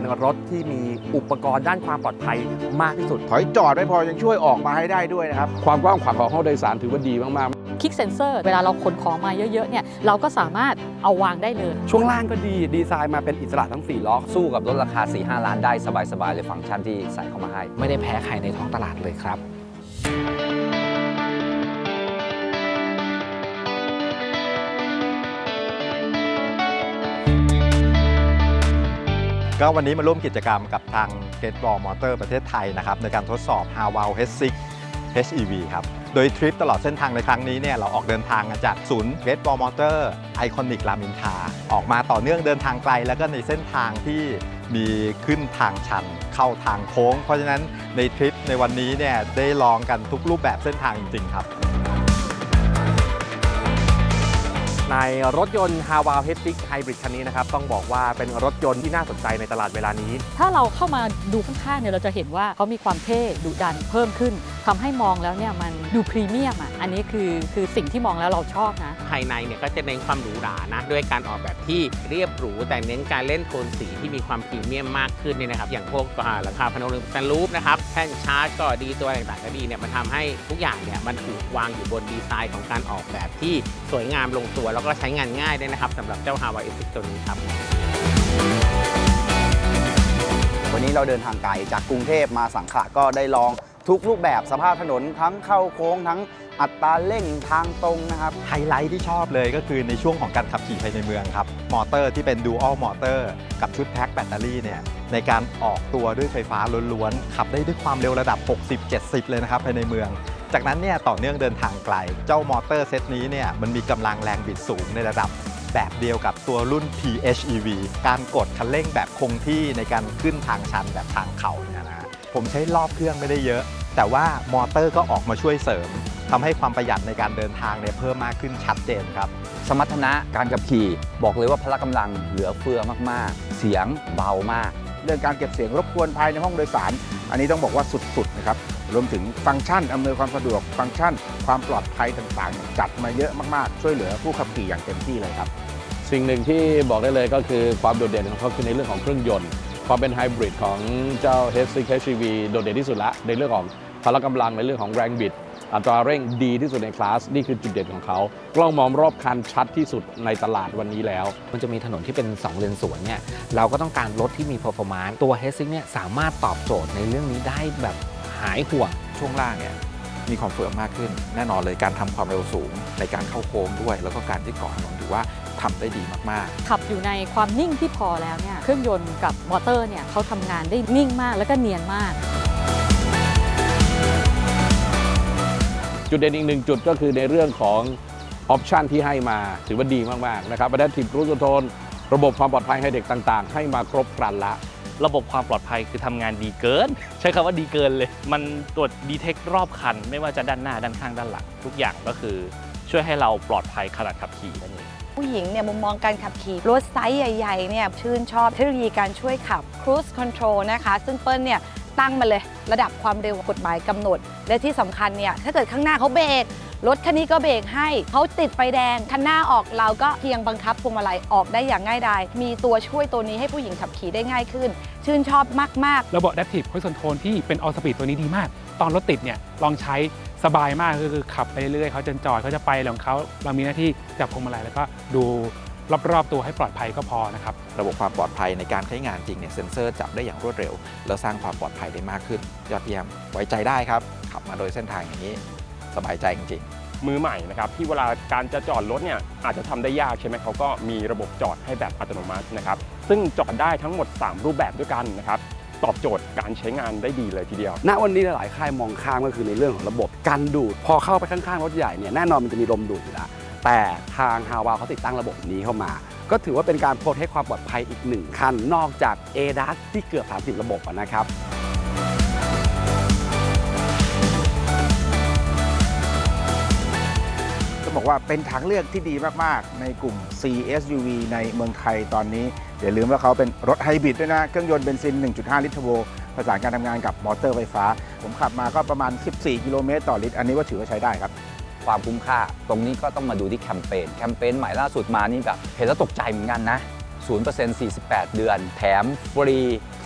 เป็นรถที่มีอุปกรณ์ด้านความปลอดภัยมากที่สุด ถอยจอดไม่พอยังช่วยออกมาให้ได้ด้วยนะครับ ความกว้างขวางของห้องโดยสารถือว่าดีมากๆคลิกเซนเซอร์เวลาเราขนของมาเยอะๆเนี่ยเราก็สามารถเอาวางได้เลย ช่วงล่างก็ดีดีไซน์มาเป็นอิสระทั้ง 4 ล้อ สู้กับรถราคา 4-5 ล้านได้สบายๆเลยฟังก์ชันที่ใส่เข้ามาให้ ไม่ได้แพ้ใครในท้องตลาดเลยครับ ก็วันนี้มาร่วมกิจกรรมกับทาง g a t e b a l l Motor ประเทศไทยนะครับในการทดสอบ h a w a l H6 HEV ครับ โดยทริปตลอดเส้นทางในครั้งนี้เนี่ยเราออกเดินทางจากศูนย์ g a t e b a l l Motor ไอคอนิกรามินทาออกมาต่อเนื่องเดินทางไกล แล้วก็ในเส้นทางที่มีขึ้นทางชันเข้าทางโค้ง เพราะฉะนั้นในทริปในวันนี้เนี่ยได้ลองกันทุกรูปแบบเส้นทางจริง ๆ ครับ ในรถยนต์ h a w a l h e d Hybrid คันนี้นะครับ ต้องบอกว่าเป็นรถยนต์ที่น่าสนใจในตลาดเวลานี้ ถ้าเราเข้ามาดูข้างๆเนี่ยเราจะเห็นว่าเขามีความเท่ดุดันเพิ่มขึ้นทำให้มองแล้วเนี่ยมันดูพรีเมียมอะอันนี้คือคือสิ่งที่มองแล้วเราชอบนะ ภายในเนี่ยก็จะเน้นความหรูหรานะ ด้วยการออกแบบที่เรียบหรู แต่เน้นการเล่นโทนสีที่มีความพรีเมียมมากขึ้นเนี่ยนะครับ อย่างพวกอ่าหลังคาพนมเป็นรูปนะครับแท่นชาร์จก็ดีตัวต่างๆก็ดีเนี่ยมันทำให้ทุกอย่างเนี่ยมันถูกวางอยู่บนดีไซน์ของการออกแบบที่สวยงามลงตัวแล้วก็ใช้งานง่ายด้วยนะครับสำหรับเจ้า h a w a i S6 ตัวนี้ครับ วันนี้เราเดินทางไกลจากกรุงเทพมาสังขละก็ได้ลองทุกรูปแบบสภาพถนนทั้งเข้าโค้งทั้งอัตราเร่งทางตรงนะครับ ไฮไลท์ที่ชอบเลยก็คือในช่วงของการขับขี่ภายในเมืองครับ มอเตอร์ที่เป็น Dual มอเตอร์กับชุดแพ็คแบตเตอรี่เนี่ยในการออกตัวด้วยไฟฟ้าล้วนๆ ขับได้ด้วยความเร็วระดับ 60-70 เลยนะครับภายในเมือง จากนั้นเนี่ยต่อเนื่องเดินทางไกล เจ้ามอเตอร์เซตนี้เนี่ยมันมีกำลังแรงบิดสูงในระดับแบบเดียวกับตัวรุ่น PHEV การกดคันเร่งแบบคงที่ในการขึ้นทางชันแบบทางเขาเนี่ยนะฮะผมใช้รอบเครื่องไม่ได้เยอะ แต่ว่ามอเตอร์ก็ออกมาช่วยเสริมทำให้ความประหยัดในการเดินทางเนี่ยเพิ่มมากขึ้นชัดเจนครับ สมรรถนะการขับขี่ บอกเลยว่าพละกำลังเหลือเฟือมากๆ เสียงเบามาก เรื่องการเก็บเสียงรบกวนภายในห้องโดยสาร อันนี้ต้องบอกว่าสุดๆนะครับรวมถึงฟังก์ชันอำนวยความสะดวก ฟังก์ชัน ความปลอดภัยต่างๆ จัดมาเยอะมากๆ ช่วยเหลือผู้ขับขี่อย่างเต็มที่เลยครับ สิ่งหนึ่งที่บอกได้เลยก็คือความโดดเด่นของเขาคือในเรื่องของเครื่องยนต์ ความเป็นไฮบริดของเจ้า H6 HEV โดดเด่นที่สุดละในเรื่องของพละกำลังในเรื่องของแรงบิด อัตราเร่งดีที่สุดในคลาส นี่คือจุดเด่นของเขา กล้องมองรอบคันชัดที่สุดในตลาดวันนี้แล้ว มันจะมีถนนที่เป็น 2 เลนสวนเนี่ยเราก็ต้องการรถที่มี performance ตัว h ฮซิงเนี่ยสามารถตอบโจทย์ในเรื่องนี้ได้แบบหายห่วงช่วงล่างเนี่ยมีความเฟิร์มมากขึ้น แน่นอนเลยการทำความเร็วสูงในการเข้าโค้งด้วย แล้วก็การที่เกาะถนนถือว่าทำได้ดีมากๆ ขับอยู่ในความนิ่งที่พอแล้วเนี่ยเครื่องยนต์กับมอเตอร์เนี่ยเขาทำงานได้นิ่งมากแล้วก็เนียนมาก จุดเด่นอีกหนึ่งจุดก็คือในเรื่องของออปชันที่ให้มาถือว่าดีมากๆนะครับ Adaptive Cruise Control ระบบความปลอดภัยให้เด็กต่างๆ ให้มาครบครันละ ระบบความปลอดภัยคือทำงานดีเกิน ใช้คำว่าดีเกินเลย มันตรวจดีเทครอบคัน ไม่ว่าจะด้านหน้าด้านข้างด้านหลัง ทุกอย่างก็คือช่วยให้เราปลอดภัยขณะขับขี่นั่นเองผู้หญิงเนี่ยมุมมองการขับขี่รถไซส์ใหญ่ๆเนี่ยชื่นชอบเทคโนโลยีการช่วยขับ Cruise Control นะคะ ซึ่งเปิ้ลเนี่ย ตั้งมาเลย ระดับความเร็วกฎหมายกำหนด และที่สำคัญเนี่ยถ้าเกิดข้างหน้าเขาเบรกรถคันนี้ก็เบรกให้เขาติดไฟแดงคันหน้าออกเราก็เพียงบังคับพวงมาลัยออกได้อย่างง่ายดายมีตัวช่วยตัวนี้ให้ผู้หญิงขับขี่ได้ง่ายขึ้น ชื่นชอบมากๆ ระบบ Adaptive Cruise Control ที่เป็น All Speed ตัวนี้ดีมาก ตอนรถติดเนี่ยลองใช้สบายมากคือขับไปเรื่อยเขาจนจอดเขาจะไปของเขาเรามีหน้าที่จับพวงมาลัยแล้วก็ดู รอบๆ ตัวให้ปลอดภัยก็พอนะครับ ระบบความปลอดภัยในการใช้งานจริงเนี่ยเซ็นเซอร์จับได้อย่างรวดเร็ว แล้วสร้างความปลอดภัยได้มากขึ้น ยอดเยี่ยมไว้ใจได้ครับขับมาโดยเส้นทางอย่างนี้ สบายใจจริงๆ มือใหม่นะครับที่เวลาการจะจอดรถเนี่ยอาจจะทำได้ยากใช่ไหมเขาก็มีระบบจอดให้แบบอัตโนมัตินะครับซึ่งจอดได้ทั้งหมด 3 รูปแบบด้วยกันนะครับตอบโจทย์การใช้งานได้ดีเลยทีเดียว ณ วันนี้หลายค่ายมองข้ามก็คือในเรื่องของระบบกันดูด พอเข้าไปข้างๆรถใหญ่เนี่ยแน่นอนมันจะมีลมดูดอยู่แล้ว แต่ทางฮาวาเขาติดตั้งระบบนี้เข้ามา ก็ถือว่าเป็นการโปรเทคความปลอดภัยอีกหนึ่งขั้นนอกจาก a d a s ที่เกือบ 30 ระบบนะครับต้องบอกว่าเป็นทางเลือกที่ดีมาก ๆ ในกลุ่ม CSUV ในเมืองไทยตอนนี้ อย่าลืมว่าเขาเป็นรถไฮบริดด้วยนะ เครื่องยนต์เบนซิน 1.5 ลิตรเทอร์โบประสานการทำงานกับมอเตอร์ไฟฟ้า ผมขับมาก็ประมาณ 14 กิโลเมตรต่อลิตร อันนี้ว่าถือว่าใช้ได้ครับ ความคุ้มค่า ตรงนี้ก็ต้องมาดูที่แคมเปญแคมเปญใหม่ล่าสุดมานี่แบบเห็นแล้วตกใจเหมือนกันนะ 0% 48 เดือน แถมฟรี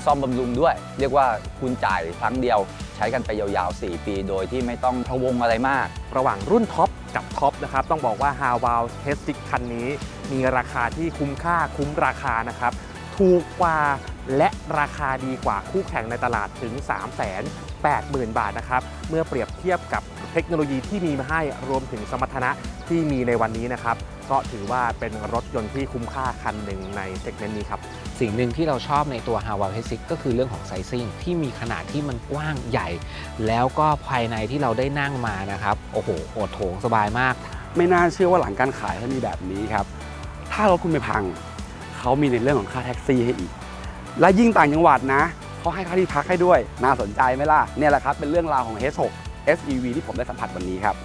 ซ่อมบำรุงด้วย เรียกว่าคุณจ่ายครั้งเดียว ใช้กันไปยาวๆ 4 ปี โดยที่ไม่ต้องพะวงอะไรมาก ระหว่างรุ่นท็อปกับท็อปนะครับ ต้องบอกว่า h a w a l h e s t i c คันนี้ มีราคาที่คุ้มค่าคุ้มราคานะครับ ถูกกว่าและราคาดีกว่าคู่แข่งในตลาดถึง 3 8 0 0 0 0 บาทนะครับ เมื่อเปรียบเทียบกับ เทคโนโลยีที่มีมาให้รวมถึงสมรรถนะที่มีในวันนี้นะครับ ก็ถือว่าเป็นรถยนต์ที่คุ้มค่าคันหนึ่งในเซกเมนต์นี้ครับ สิ่งหนึ่งที่เราชอบในตัว h a w a l h e s i ก็คือเรื่องของไซซิ่งที่มีขนาดที่มันกว้างใหญ่ แล้วก็ภายในที่เราได้นั่งมานะครับโอ้โหโอดโถงสบายมาก ไม่น่าเชื่อว่าหลังการขายเขามีแบบนี้ครับ ถ้ารถคุณไปพัง เขามีในเรื่องของค่าแท็กซี่ให้อีก และยิ่งต่างจังหวัดนะเขาให้ค่าที่พักให้ด้วย น่าสนใจไหมล่ะเนี่ยแหละครับเป็นเรื่องราวของ H6 SEV ที่ผมได้สัมผัสวันนี้ครับ